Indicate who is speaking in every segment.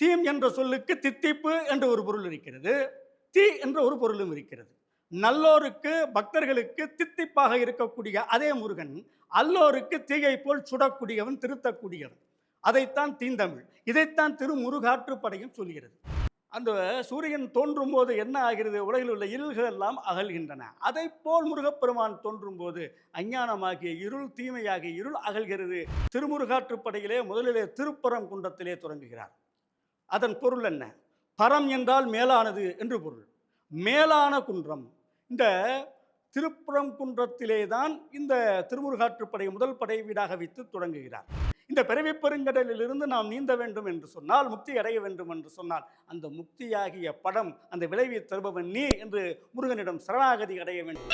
Speaker 1: Theme என்ற சொல்லுக்கு தித்திப்பு என்ற ஒரு பொருள் இருக்கிறது. தீ என்ற ஒரு பொருளும் இருக்கிறது. நல்லோருக்கு பக்தர்களுக்கு தித்திப்பாக இருக்கக்கூடிய அதே முருகன் அல்லோருக்கு தீயை போல் சுடக்கூடியவன் திருத்தக்கூடியவன். அதைத்தான் தீந்தமிழ். இதைத்தான் திருமுருகாற்றுப்படையும் சொல்கிறது. அந்த சூரியன் தோன்றும் போது என்ன ஆகிறது? உலகில் உள்ள இருள்கள் எல்லாம் அகல்கின்றன. அதை போல் முருகப்பெருமான் தோன்றும் போது அஞ்ஞானமாகிய இருள் தீமையாகிய இருள் அகல்கிறது. திருமுருகாற்றுப்படையிலே முதலிலே திருப்பரங்குன்றத்திலே தொடங்குகிறார். அதன் பொருள் என்ன? பரம் என்றால் மேலானது என்று பொருள். மேலான குன்றம். இந்த திருப்புறம் குன்றத்திலே தான் இந்த திருமுருகாற்றுப்படை முதல் படை வீடாக வைத்து தொடங்குகிறார். இந்த பிறவி பெருங்கடலிலிருந்து நாம் நீந்த வேண்டும் என்று சொன்னால் முக்தி அடைய வேண்டும் என்று சொன்னால் அந்த முக்தியாகிய படம் அந்த விளைவி தருபவன் நீ என்று முருகனிடம் சரணாகதி அடைய வேண்டும்.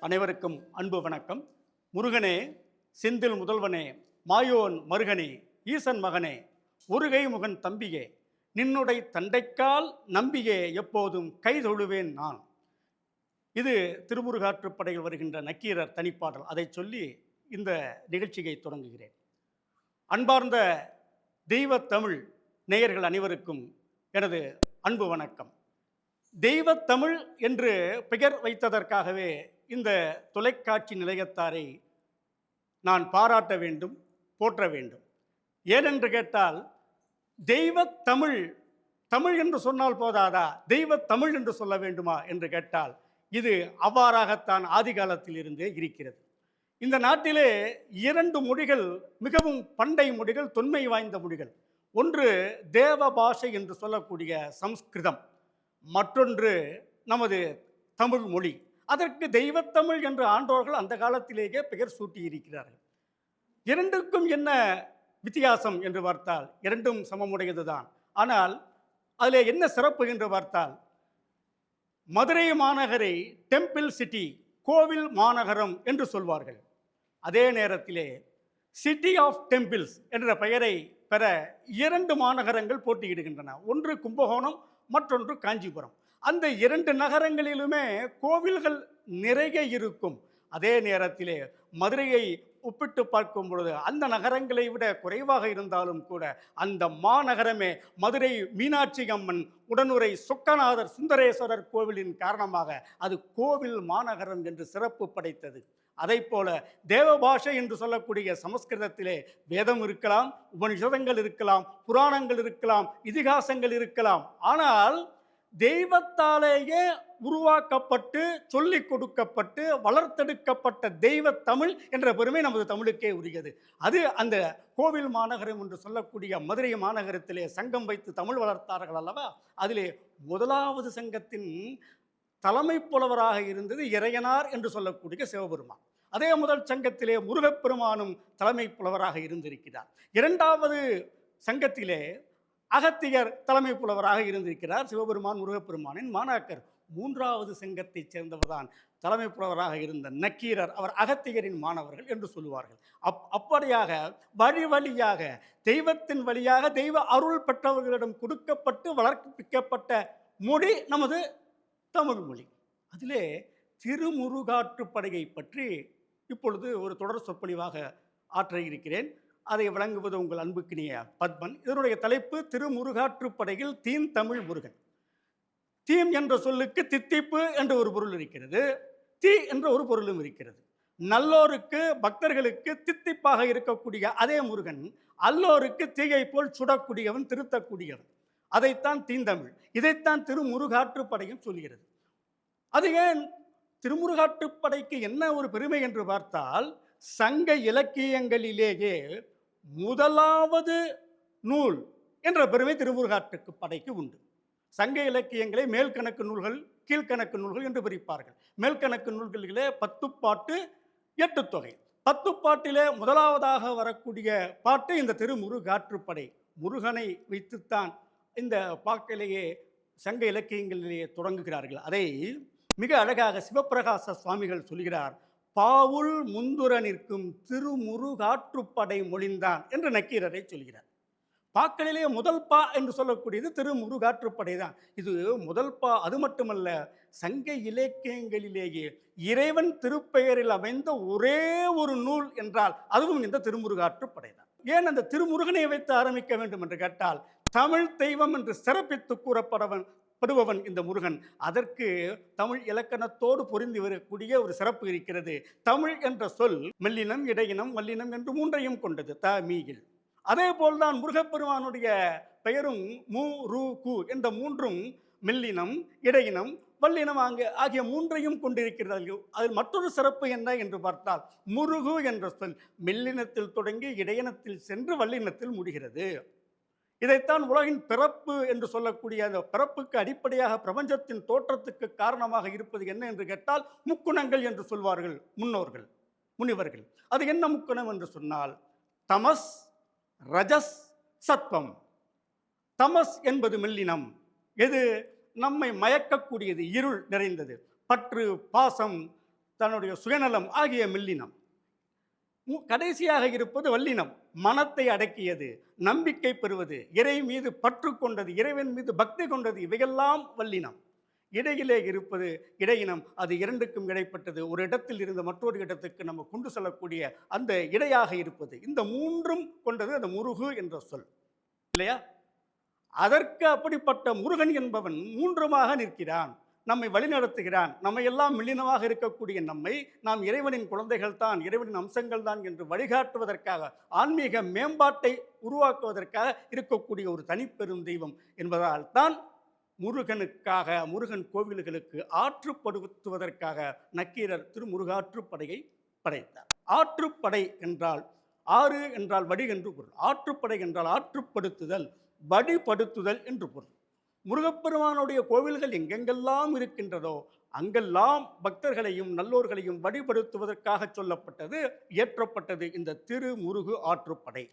Speaker 1: அனைவருக்கும் அன்பு வணக்கம். முருகனே செந்தில் முதல்வனே மாயோன் மருகனே ஈசன் மகனே முருகை முகன் தம்பியே நின்னுடை தண்டைக்கால் நம்பியே எப்போதும் கைதொழுவேன் நான். இது திருமுருகாற்றுப்படையில் வருகின்ற நக்கீரர் தனிப்பாடல். அதை சொல்லி இந்த நிகழ்ச்சியை தொடங்குகிறேன். அன்பார்ந்த தெய்வத்தமிழ் நேயர்கள் அனைவருக்கும் எனது அன்பு வணக்கம். தெய்வத்தமிழ் என்று பெயர் வைத்ததற்காகவே இந்த தொலைக்காட்சி நிலையத்தாரை நான் பாராட்ட வேண்டும் போற்ற வேண்டும். ஏனென்று கேட்டால் தெய்வ தமிழ் தமிழ் என்று சொன்னால் போதாதா? தெய்வத் தமிழ் என்று சொல்ல வேண்டுமா என்று கேட்டால் இது அவ்வாறாகத்தான் ஆதி காலத்தில் இருந்தே இருக்கிறது. இந்த நாட்டிலே இரண்டு மொழிகள் மிகவும் பண்டை மொழிகள் தொன்மை வாய்ந்த மொழிகள். ஒன்று தேவ பாஷை என்று சொல்லக்கூடிய சம்ஸ்கிருதம். மற்றொன்று நமது தமிழ் மொழி. அதற்கு தெய்வத்தமிழ் என்று ஆண்டோர்கள் அந்த காலத்திலேயே பெயர் சூட்டியிருக்கிறார்கள். இரண்டுக்கும் என்ன வித்தியாசம் என்று பார்த்தால் இரண்டும் சமமுடையது தான் ஆனால் அதில் என்ன சிறப்பு என்று பார்த்தால் மதுரை மாநகரை டெம்பிள் சிட்டி கோவில் மாநகரம் என்று சொல்வார்கள். அதே நேரத்திலே சிட்டி ஆஃப் டெம்பிள்ஸ் என்ற பெயரை பெற இரண்டு மாநகரங்கள் போட்டியிடுகின்றன. ஒன்று கும்பகோணம் மற்றொன்று காஞ்சிபுரம். அந்த இரண்டு நகரங்களிலுமே கோவில்கள் நிறைய இருக்கும். அதே நேரத்திலே மதுரையை ஒப்பிட்டு பார்க்கும் பொழுது அந்த நகரங்களை விட குறைவாக இருந்தாலும் கூட அந்த மாநகரமே மதுரை மீனாட்சி அம்மன் உடனுரை சொக்கநாதர் சுந்தரேஸ்வரர் கோவிலின் காரணமாக அது கோவில் மாநகரம் என்று சிறப்பு படைத்தது. அதை போல தேவபாஷை என்று சொல்லக்கூடிய சமஸ்கிருதத்திலே வேதம் இருக்கலாம் உபனிஷதங்கள் இருக்கலாம் புராணங்கள் இருக்கலாம் இதிகாசங்கள் இருக்கலாம். ஆனால் தெய்வத்தாலேயே உருவாக்கப்பட்டு சொல்லிக் கொடுக்கப்பட்டு வளர்த்தெடுக்கப்பட்ட தெய்வ தமிழ் என்ற பெருமை நமது தமிழுக்கே உரியது. அது அந்த கோவில் மாநகரம் என்று சொல்லக்கூடிய மதுரை மாநகரத்திலே சங்கம் வைத்து தமிழ் வளர்த்தார்கள் அல்லவா? அதிலே முதலாவது சங்கத்தின் தலைமை புலவராக இருந்தது இறையனார் என்று சொல்லக்கூடிய சிவபெருமான். அதே முதல் சங்கத்திலே முருகப்பெருமானும் தலைமை புலவராக இருந்திருக்கிறார். இரண்டாவது சங்கத்திலே அகத்தியர் தலைமை புலவராக இருந்திருக்கிறார். சிவபெருமான் முருகப்பெருமானின் மாணாக்கர். மூன்றாவது சங்கத்தைச் சேர்ந்தவர்தான் தலைமை புலவராக இருந்த நக்கீரர். அவர் அகத்தியரின் மாணவர்கள் என்று சொல்லுவார்கள். அப் அப்படியாக வழி வழியாக தெய்வத்தின் வழியாக தெய்வ அருள் பெற்றவர்களிடம் கொடுக்கப்பட்டு வளர்ப்பிக்கப்பட்ட மொழி நமது தமிழ் மொழி. அதிலே திருமுருகாற்றுப்படையை பற்றி இப்பொழுது ஒரு தொடர் சொற்பொழிவாக ஆற்ற இருக்கிறேன். அதை வழங்குவது உங்கள் அன்புக்கினிய பத்மன். இதனுடைய தலைப்பு திருமுருகாற்றுப்படையில் தீம் தமிழ் முருகன். தீம் என்ற சொல்லுக்கு தித்திப்பு என்ற ஒரு பொருள் இருக்கிறது. தீ என்ற ஒரு பொருளும் இருக்கிறது. நல்லோருக்கு பக்தர்களுக்கு தித்திப்பாக இருக்கக்கூடிய அதே முருகன் அல்லோருக்கு தீயை போல் சுடக்கூடியவன் திருத்தக்கூடியவன். அதைத்தான் தீந்தமிழ் இதைத்தான் திருமுருகாற்றுப்படையும் சொல்கிறது. அது ஏன்? திருமுருகாற்றுப்படைக்கு என்ன ஒரு பெருமை என்று பார்த்தால் சங்க இலக்கியங்களிலேயே முதலாவது நூல் என்ற பெருமை திருமுருகாற்றுக்கு படைக்கு உண்டு. சங்க இலக்கியங்களை மேல்கணக்கு நூல்கள் கீழ்கணக்கு நூல்கள் என்று பிரிப்பார்கள். மேல்கணக்கு நூல்களிலே பத்து பாட்டு எட்டு தொகை. பத்து பாட்டிலே முதலாவதாக வரக்கூடிய பாட்டு இந்த திருமுருகாற்றுப்படை. முருகனை வைத்துத்தான் இந்த பாட்டிலேயே சங்க இலக்கியங்களிலேயே தொடங்குகிறார்கள். அதை மிக அழகாக சிவப்பிரகாச சுவாமிகள் சொல்கிறார். பாவுல் முந்துர நிற்கும் திருமுருகாற்றுப்படை மொழிந்தான் என்று நக்கீரரை சொல்கிறார். பாக்களிலே முதல் பா என்று சொல்லக்கூடியது திருமுருகாற்றுப்படை தான் இது முதல் பா அது மட்டுமல்ல சங்க இலக்கியங்களிலேயே இறைவன் திருப்பெயரில் அமைந்த ஒரே ஒரு நூல் என்றால் அதுவும் இந்த திருமுருகாற்றுப்படை தான் ஏன் அந்த திருமுருகனை வைத்து ஆரம்பிக்க வேண்டும் என்று கேட்டால் தமிழ் தெய்வம் என்று சிறப்பித்து கூறப்படவன் படுபவன் இந்த முருகன். அதற்கு தமிழ் இலக்கணத்தோடு பொருந்தி வரக்கூடிய ஒரு சிறப்பு இருக்கிறது. தமிழ் என்ற சொல் மெல்லினம் இடையினம் வல்லினம் என்று மூன்றையும் கொண்டது. த மீகில் அதே போல்தான் முருகப்பெருமானுடைய பெயரும் மு ரு கு என்ற மூன்றும் மெல்லினம் இடையினம் வல்லினம் ஆங்கு ஆகிய மூன்றையும் கொண்டிருக்கிறார்கள் அதில் மற்றொரு சிறப்பு என்ன என்று பார்த்தால் முருகு என்ற சொல் மெல்லினத்தில் தொடங்கி இடையினத்தில் சென்று வல்லினத்தில் முடிகிறது. இதைத்தான் உலகின் பிறப்பு என்று சொல்லக்கூடிய அந்த பிறப்புக்கு அடிப்படையாக பிரபஞ்சத்தின் தோற்றத்துக்கு காரணமாக இருப்பது என்ன என்று கேட்டால் முக்குணங்கள் என்று சொல்வார்கள் முன்னோர்கள் முனிவர்கள். அது என்ன முக்குணம் என்று சொன்னால் தமஸ் ரஜஸ் சத்வம். தமஸ் என்பது மெல்லினம். எது? நம்மை மயக்கக்கூடியது இருள் நிறைந்தது. பற்று பாசம் தன்னுடைய சுயநலம் ஆகிய மெல்லினம். கடைசியாக இருப்பது வல்லினம். மனத்தை அடக்கியது நம்பிக்கை பெறுவது இறை மீது பற்று கொண்டது இறைவன் மீது பக்தி கொண்டது இவையெல்லாம் வல்லினம். இடையிலே இருப்பது இடையினம். அது இரண்டுக்கும் இடைப்பட்டது. ஒரு இடத்தில் இருந்து மற்றொரு இடத்துக்கு நம்ம கொண்டு செல்லக்கூடிய அந்த இடையாக இருப்பது. இந்த மூன்றும் கொண்டது அந்த முருகு என்ற சொல். இல்லையா? அதற்கு அப்படிப்பட்ட முருகன் என்பவன் மூன்றுமாக நிற்கிறான். நம்மை வழிநடத்துகிறான். நம்மை எல்லாம் மில்லினமாக இருக்கக்கூடிய நம்மை நாம் இறைவனின் குழந்தைகள் தான் இறைவனின் அம்சங்கள் தான் என்று வழிகாட்டுவதற்காக ஆன்மீக மேம்பாட்டை உருவாக்குவதற்காக இருக்கக்கூடிய ஒரு தனிப்பெரும் தெய்வம் என்பதால் தான் முருகனுக்காக முருகன் கோவில்களுக்கு ஆற்றுப்படுத்துவதற்காக நக்கீரர் திருமுருகாற்றுப்படையை படைத்தார். ஆற்றுப்படை என்றால் ஆறு என்றால் வடி என்று பொருள். ஆற்றுப்படை என்றால் ஆற்றுப்படுத்துதல் வடிபடுத்துதல் என்று பொருள். முருகப்பெருமானுடைய கோவில்கள் எங்கெங்கெல்லாம் இருக்கின்றதோ அங்கெல்லாம் பக்தர்களையும் நல்லோர்களையும் வழிபடுத்துவதற்காக சொல்லப்பட்டது இயற்றப்பட்டது இந்த திருமுருகு ஆற்றுப்படை.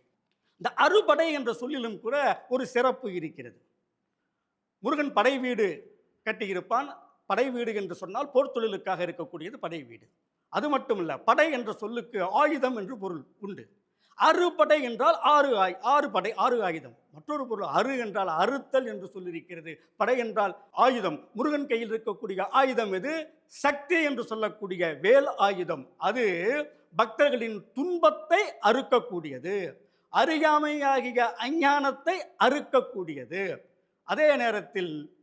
Speaker 1: இந்த அறுபடை என்ற சொல்லிலும் கூட ஒரு சிறப்பு இருக்கிறது. முருகன் படை வீடு கட்டியிருப்பான். படை வீடு என்று சொன்னால் போர்த்தொழிலுக்காக இருக்கக்கூடியது படை வீடு. அது மட்டுமல்ல படை என்ற சொல்லுக்கு ஆயுதம் என்று பொருள் உண்டு. அறுபடை என்றால் ஆறு ஆய் ஆறு படை ஆறு ஆயுதம். மற்றொரு பொருள் அறு என்றால் அறுத்தல் என்று சொல்லியிருக்கிறது. படை என்றால் ஆயுதம். முருகன் கையில் இருக்கக்கூடிய ஆயுதம் எது? சக்தி என்று சொல்லக்கூடிய வேல் ஆயுதம். அது பக்தர்களின் துன்பத்தை அறுக்கக்கூடியது. அறியாமையாகிய அஞ்ஞானத்தை அறுக்கக்கூடியது. அதே நேரத்தில்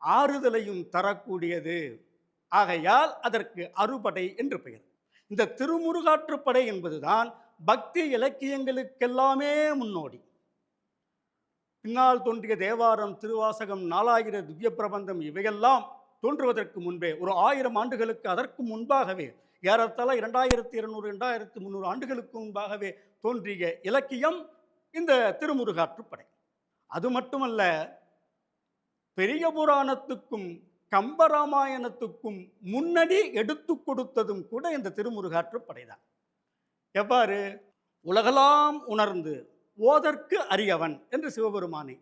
Speaker 1: ஆறுதலையும் தரக்கூடியது. ஆகையால் அதற்கு அறுபடை என்று பெயர். இந்த திருமுருகாற்றுப்படை என்பதுதான் பக்தி இலக்கியங்களுக்கெல்லாமே முன்னோடி. பின்னால் தோன்றிய தேவாரம் திருவாசகம் நாலாயிர திவ்ய பிரபந்தம் இவையெல்லாம் தோன்றுவதற்கு முன்பே ஒரு ஆயிரம் ஆண்டுகளுக்கு அதற்கு முன்பாகவே ஏறத்தாழ இரண்டாயிரத்தி இருநூறு இரண்டாயிரத்தி முந்நூறு ஆண்டுகளுக்கு முன்பாகவே தோன்றிய இலக்கியம் இந்த திருமுருகாற்றுப்படை. அது மட்டுமல்ல பெரிய புராணத்துக்கும் கம்பராமாயணத்துக்கும் முன்னடி எடுத்து கொடுத்ததும் கூட இந்த திருமுருகாற்றுப்படை தான் எவ்வாறு? உலகலாம் உணர்ந்து ஓதற்கு அறியவன் என்று சிவபெருமானை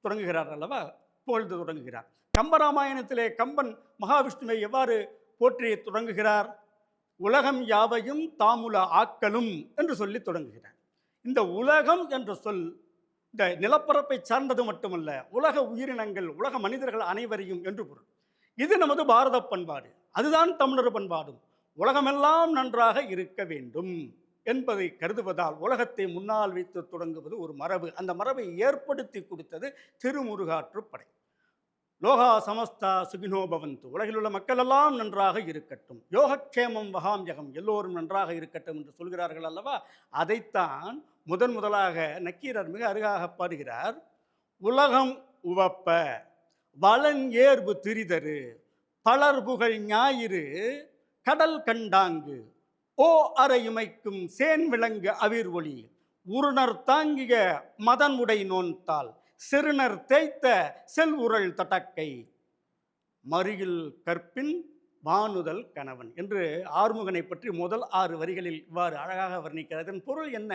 Speaker 1: தொடங்குகிறார் அல்லவா? புகழ்ந்து தொடங்குகிறார். கம்பராமாயணத்திலே கம்பன் மகாவிஷ்ணுவை எவ்வாறு போற்றி தொடங்குகிறார்? உலகம் யாவையும் தாமுல ஆக்கலும் என்று சொல்லி தொடங்குகிறார். இந்த உலகம் என்ற சொல் இந்த நிலப்பரப்பை சார்ந்தது மட்டுமல்ல உலக உயிரினங்கள் உலக மனிதர்கள் அனைவரையும் என்று பொருள். இது நமது பாரத பண்பாடு. அதுதான் தமிழர் பண்பாடும். உலகமெல்லாம் நன்றாக இருக்க வேண்டும் என்பதை கருதுவதால் உலகத்தை முன்னால் வைத்து தொடங்குவது ஒரு மரபு. அந்த மரபை ஏற்படுத்தி கொடுத்தது திருமுருகாற்றுப்படை லோகா சமஸ்தா சுகினோபவந்து உலகிலுள்ள மக்களெல்லாம் மக்கள் எல்லாம் நன்றாக இருக்கட்டும். யோகக்ஷேமம் வகாம்யகம் எல்லோரும் நன்றாக இருக்கட்டும் என்று சொல்கிறார்கள் அல்லவா? அதைத்தான் முதன் முதலாக நக்கீரர் மிக அருகாக பாடுகிறார். உலகம் உவப்ப வளன் ஏர்பு திரிதரு பலர் புகழ் ஞாயிறு கடல் கண்டாங்கு ஓ அறையுமைக்கும் சேன் விளங்கு அவிர் ஒளி. உருணர் தாங்கிய மதன் உடை நோன்தால் சிறுநர் தேய்த்த செல்வுரல் தட்டக்கை. மருகில் கற்பின் வானுதல் கணவன் என்று ஆறுமுகனை பற்றி முதல் ஆறு வரிகளில் இவ்வாறு அழகாக வர்ணிக்கிறார் இதன் பொருள் என்ன?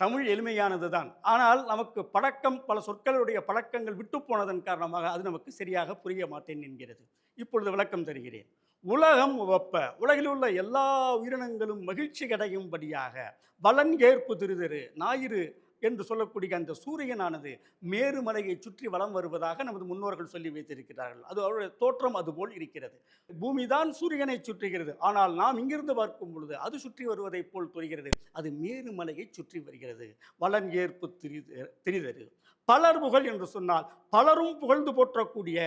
Speaker 1: தமிழ் எளிமையானது தான் ஆனால் நமக்கு பழக்கம் பல சொற்களுடைய பழக்கங்கள் விட்டு போனதன் காரணமாக அது நமக்கு சரியாக புரிய மாட்டேன் என்கிறது. இப்பொழுது விளக்கம் தருகிறேன். உலகம் உவப்ப. உலகில் உள்ள எல்லா உயிரினங்களும் மகிழ்ச்சி அடையும்படியாக வளன் ஏற்பு திருதரு ஞாயிறு என்று சொல்லக்கூடிய அந்த சூரியனானது மேருமலையை சுற்றி வலம் வருவதாக நமது முன்னோர்கள் சொல்லி வைத்திருக்கிறார்கள். அது அவருடைய தோற்றம் அதுபோல் இருக்கிறது. பூமிதான் சூரியனை சுற்றுகிறது. ஆனால் நாம் இங்கிருந்து பார்க்கும் பொழுது அது சுற்றி வருவதைப் போல் தெரிகிறது. அது மேருமலையை சுற்றி வருகிறது. வளன் ஏற்பு திரி திரிதரு. பலர் புகழ் என்று சொன்னால் பலரும் புகழ்ந்து போற்றக்கூடிய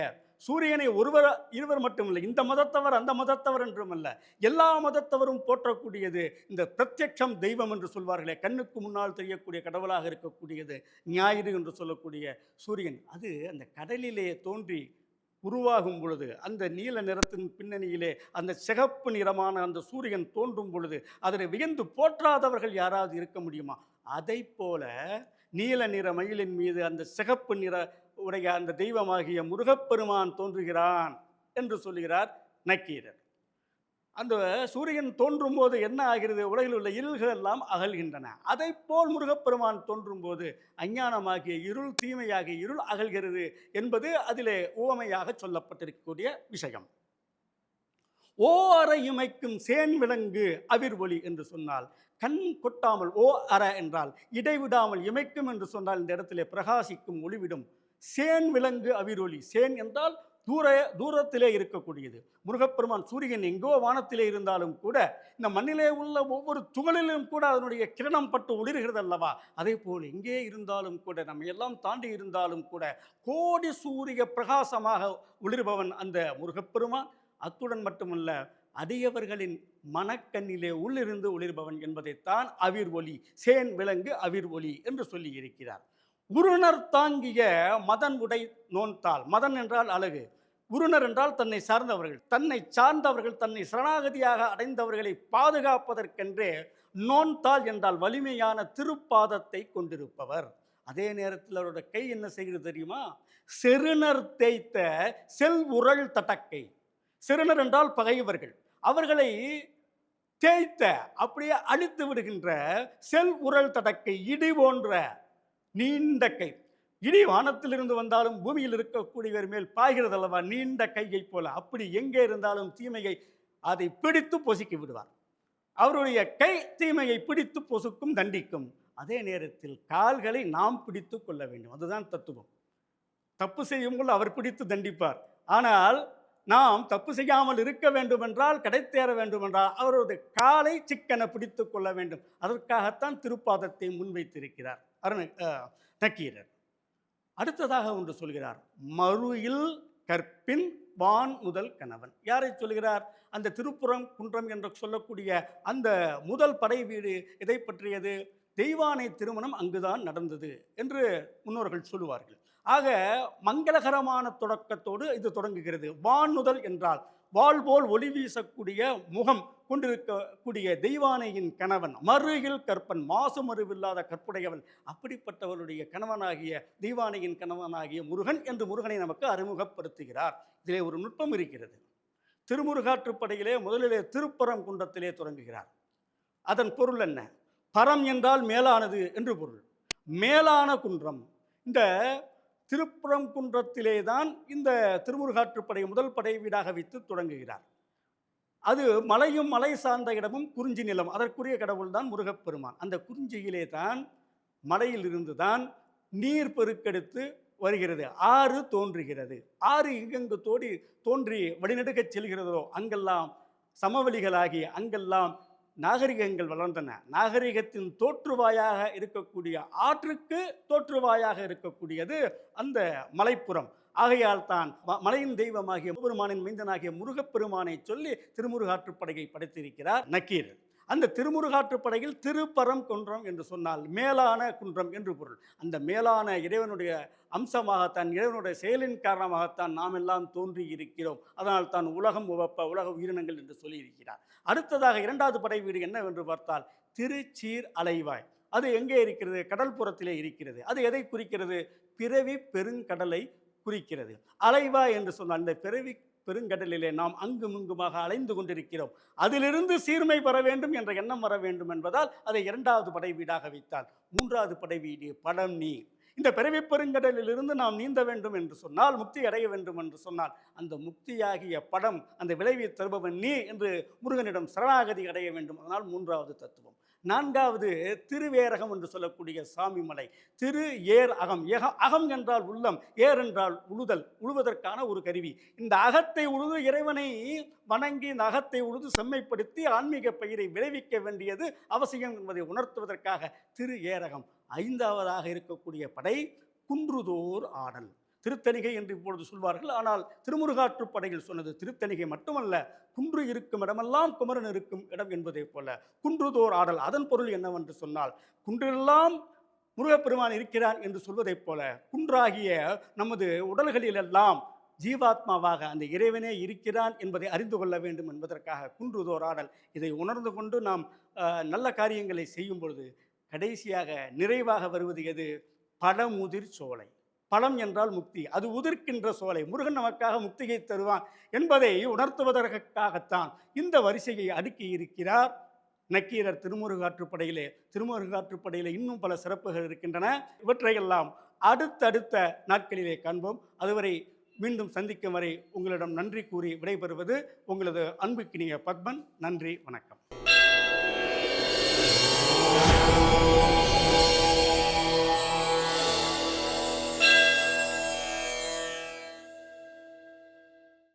Speaker 1: சூரியனை ஒருவர் இருவர் மட்டுமில்லை இந்த மதத்தவர் அந்த மதத்தவர் என்றும் அல்ல எல்லா மதத்தவரும் போற்றக்கூடியது இந்த பிரத்யட்சம் தெய்வம் என்று சொல்வார்களே கண்ணுக்கு முன்னால் தெரியக்கூடிய கடவுளாக இருக்கக்கூடியது ஞாயிறு என்று சொல்லக்கூடிய சூரியன். அது அந்த கடலிலே தோன்றி உருவாகும் பொழுது அந்த நீல நிறத்தின் பின்னணியிலே அந்த சிகப்பு நிறமான அந்த சூரியன் தோன்றும் பொழுது அதனை வியந்து போற்றாதவர்கள் யாராவது இருக்க முடியுமா? அதை போல நீல நிற மயிலின் மீது அந்த சிகப்பு நிற உடைய அந்த தெய்வமாகிய முருகப்பெருமான் தோன்றுகிறான் என்று சொல்கிறார் நக்கீரர். அந்த சூரியன் தோன்றும் போது என்ன ஆகிறது? உலகில் உள்ள இருள்கள் எல்லாம் அகல்கின்றன. அதை போல் முருகப்பெருமான் தோன்றும் போது அஞ்ஞானமாகிய இருள் தீமையாகிய இருள் அகல்கிறது என்பது அதிலே உவமையாக சொல்லப்பட்டிருக்கக்கூடிய விஷயம். ஓ அறை இமைக்கும் சேன் விலங்கு அவிர் ஒளி என்று சொன்னால் கண் கொட்டாமல் ஓ அற என்றால் இடைவிடாமல் இமைக்கும் என்று சொன்னால் இந்த இடத்திலே பிரகாசிக்கும் ஒளிவிடும். சேன் விலங்கு அவிரொளி சேன் என்றால் தூர தூரத்திலே இருக்கக்கூடியது. முருகப்பெருமான் சூரியன் எங்கோ வானத்திலே இருந்தாலும் கூட இந்த மண்ணிலே உள்ள ஒவ்வொரு துகளிலும் கூட அதனுடைய கிரணம் பட்டு ஒளிர்கிறது அல்லவா? அதே போல் எங்கே இருந்தாலும் கூட நம்ம எல்லாம் தாண்டி இருந்தாலும் கூட கோடி சூரிய பிரகாசமாக ஒளிர்பவன் அந்த முருகப்பெருமான். அத்துடன் மட்டுமல்ல அடியவர்களின் மனக்கண்ணிலே உள்ளிருந்து ஒளிர்பவன் என்பதைத்தான் அவிர் ஒளி சேன் விலங்கு அவிர் ஒளி என்று சொல்லி இருக்கிறார். உருணர் தாங்கிய மதன் உடை நோன்தால் மதன் என்றால் அழகு. உருணர் என்றால் தன்னை சார்ந்தவர்கள். தன்னை சார்ந்தவர்கள் தன்னை சரணாகதியாக அடைந்தவர்களை பாதுகாப்பதற்கென்றே நோன்தால் என்றால் வலிமையான திருப்பாதத்தை கொண்டிருப்பவர். அதே நேரத்தில் அவரோட கை என்ன செய்கிறது தெரியுமா? செருணர் தேய்த்த செல் உரள் தட்டக்கை. செருணர் என்றால் பகைவர்கள். அவர்களை தேய்த்த அப்படியே அழித்து விடுகின்ற செல் உரல் தடக்கை இடி போன்ற நீண்ட கை. இடி வானத்திலிருந்து வந்தாலும் பூமியில் இருக்கக்கூடியவர் மேல் பாய்கிறது அல்லவா? நீண்ட கையை போல. அப்படி எங்கே இருந்தாலும் தீமையை அதை பிடித்து பொசுக்கி விடுவார். அவருடைய கை தீமையை பிடித்து பொசுக்கும் தண்டிக்கும். அதே நேரத்தில் கால்களை நாம் பிடித்து கொள்ள வேண்டும். அதுதான் தத்துவம். தப்பு செய்யும் போது அவர் பிடித்து தண்டிப்பார். ஆனால் நாம் தப்பு செய்யாமல் இருக்க வேண்டுமென்றால் கிடைத்தேற வேண்டுமென்றால் அவரது காலை சிக்கனை பிடித்து கொள்ள வேண்டும். அதற்காகத்தான் திருப்பாதத்தை முன்வைத்திருக்கிறார். அருண நக்கீரர் அடுத்ததாக ஒன்று சொல்கிறார். மறுயில் கற்பின் வான் முதல் கணவன். யாரை சொல்கிறார்? அந்த திருப்புறம் குன்றம் என்று சொல்லக்கூடிய அந்த முதல் படை வீடு இதை பற்றியது? தெய்வானை திருமணம் அங்குதான் நடந்தது என்று முன்னோர்கள் சொல்லுவார்கள். ஆக மங்களகரமான தொடக்கத்தோடு இது தொடங்குகிறது. வானுதல் என்றால் வாள் போல் ஒளி வீசக்கூடிய முகம் கொண்டிருக்கக்கூடிய தெய்வானையின் கணவன் மருகில் கற்பன் மாசு மறுவில்லாத கற்புடையவன் அப்படிப்பட்டவருடைய கணவனாகிய தெய்வானையின் கணவனாகிய முருகன் என்று முருகனை நமக்கு அறிமுகப்படுத்துகிறார். இதிலே ஒரு நுட்பம் இருக்கிறது. திருமுருகாற்றுப்படையிலே முதலிலே திருப்பரம் குன்றத்திலே தொடங்குகிறார். அதன் பொருள் என்ன? பரம் என்றால் மேலானது என்று பொருள். மேலான குன்றம். இந்த திருப்புறம்குன்றத்திலே தான் இந்த திருமுருகாற்றுப்படை முதல் படை வீடாக வைத்து தொடங்குகிறார். அது மலையும் மலை சார்ந்த இடமும் குறிஞ்சி நிலம் அதற்குரிய கடவுள் தான் முருகப்பெருமான். அந்த குறிஞ்சியிலே தான் மலையிலிருந்து தான் நீர் பெருக்கெடுத்து வருகிறது. ஆறு தோன்றுகிறது. ஆறு எங்கெங்கு தோடி தோன்றி வழிநெடுக்கச் செல்கிறதோ அங்கெல்லாம் சமவெளிகளாகி அங்கெல்லாம் நாகரிகங்கள் வளர்ந்தன. நாகரிகத்தின் தோற்றுவாயாக இருக்கக்கூடிய ஆற்றுக்கு தோற்றுவாயாக இருக்கக்கூடியது அந்த மலைப்புறம். ஆகையால் தான் மலையின் தெய்வமாகிய பெருமானின் மைந்தனாகிய முருகப்பெருமானை சொல்லி திருமுருகாற்றுப்படையை படைத்திருக்கிறார் நக்கீர் அந்த திருமுருகாற்றுப்படையில் திருப்பரம் குன்றம் என்று சொன்னால் மேலான குன்றம் என்று பொருள். அந்த மேலான இறைவனுடைய அம்சமாகத்தான் இறைவனுடைய செயலின் காரணமாகத்தான் நாம் எல்லாம் தோன்றி இருக்கிறோம். அதனால் தான் உலகம் உவப்ப உலக உயிரினங்கள் என்று சொல்லியிருக்கிறார். அடுத்ததாக இரண்டாவது படை வீடு என்னவென்று பார்த்தால் திருச்சீர் அலைவாய். அது எங்கே இருக்கிறது? கடல்புறத்திலே இருக்கிறது. அது எதை குறிக்கிறது? பிறவி பெருங்கடலை குறிக்கிறது. அலைவாய் என்று சொன்னால் இந்த பிறவி பெருங்கடலிலே நாம் அங்கும் இங்குமாக அலைந்து கொண்டிருக்கிறோம். அதிலிருந்து சீர்மை பெற வேண்டும் என்ற எண்ணம் வர வேண்டும் என்பதால் அதை இரண்டாவது படை வீடாக வைத்தால் மூன்றாவது படை வீடு படம் நீர். இந்த பிறவி பெருங்கடலிலிருந்து நாம் நீந்த வேண்டும் என்று சொன்னால் முக்தி அடைய வேண்டும் என்று சொன்னால் அந்த முக்தியாகிய படம் அந்த விளைவை தருபவன் நீ என்று முருகனிடம் சரணாகதி அடைய வேண்டும். அதனால் மூன்றாவது தத்துவம். நான்காவது திருவேரகம் என்று சொல்லக்கூடிய சாமி மலை திரு ஏர் அகம். ஏக அகம் என்றால் உள்ளம் ஏர் என்றால் உழுதல் உழுவதற்கான ஒரு கருவி. இந்த அகத்தை உழுது இறைவனை வணங்கி இந்த அகத்தை உழுது செம்மைப்படுத்தி ஆன்மீக பயிரை விளைவிக்க வேண்டியது அவசியம் என்பதை உணர்த்துவதற்காக திரு ஏரகம் ஐந்தாவதாக இருக்கக்கூடிய படை குன்றுதோர் ஆடல். திருத்தணிகை என்று இப்பொழுது சொல்வார்கள். ஆனால் திருமுருகாற்றுப்படையில் சொன்னது திருத்தணிகை மட்டுமல்ல குன்று இருக்கும் இடமெல்லாம் குமரன் இருக்கும் இடம் என்பதைப் போல. குன்றுதோர் ஆடல் அதன் பொருள் என்னவென்று சொன்னால் குன்றெல்லாம் முருகப்பெருமான் இருக்கிறான் என்று சொல்வதைப் போல குன்றாகிய நமது உடல்களிலெல்லாம் ஜீவாத்மாவாக அந்த இறைவனே இருக்கிறான் என்பதை அறிந்து கொள்ள வேண்டும் என்பதற்காக குன்றுதோர் ஆடல். இதை உணர்ந்து கொண்டு நாம் நல்ல காரியங்களை செய்யும் பொழுது கடைசியாக நிறைவாக வருவது எது? பழமுதிர் சோலை. பழம் என்றால் முக்தி அது உதிர்க்கின்ற சோலை. முருகன் நமக்காக முக்தியை தருவான் என்பதை உணர்த்துவதற்காகத்தான் இந்த வரிசையை அடுக்கி இருக்கிறார் நக்கீரர் திருமுருகாற்றுப்படையிலே. திருமுருகாற்றுப்படையிலே இன்னும் பல சிறப்புகள் இருக்கின்றன. இவற்றையெல்லாம் அடுத்தடுத்த நாட்களிலே காண்போம். அதுவரை மீண்டும் சந்திக்கும் வரை உங்களிடம் நன்றி கூறி விடைபெறுவது உங்களது அன்புக்கினிய பத்மன். நன்றி வணக்கம்.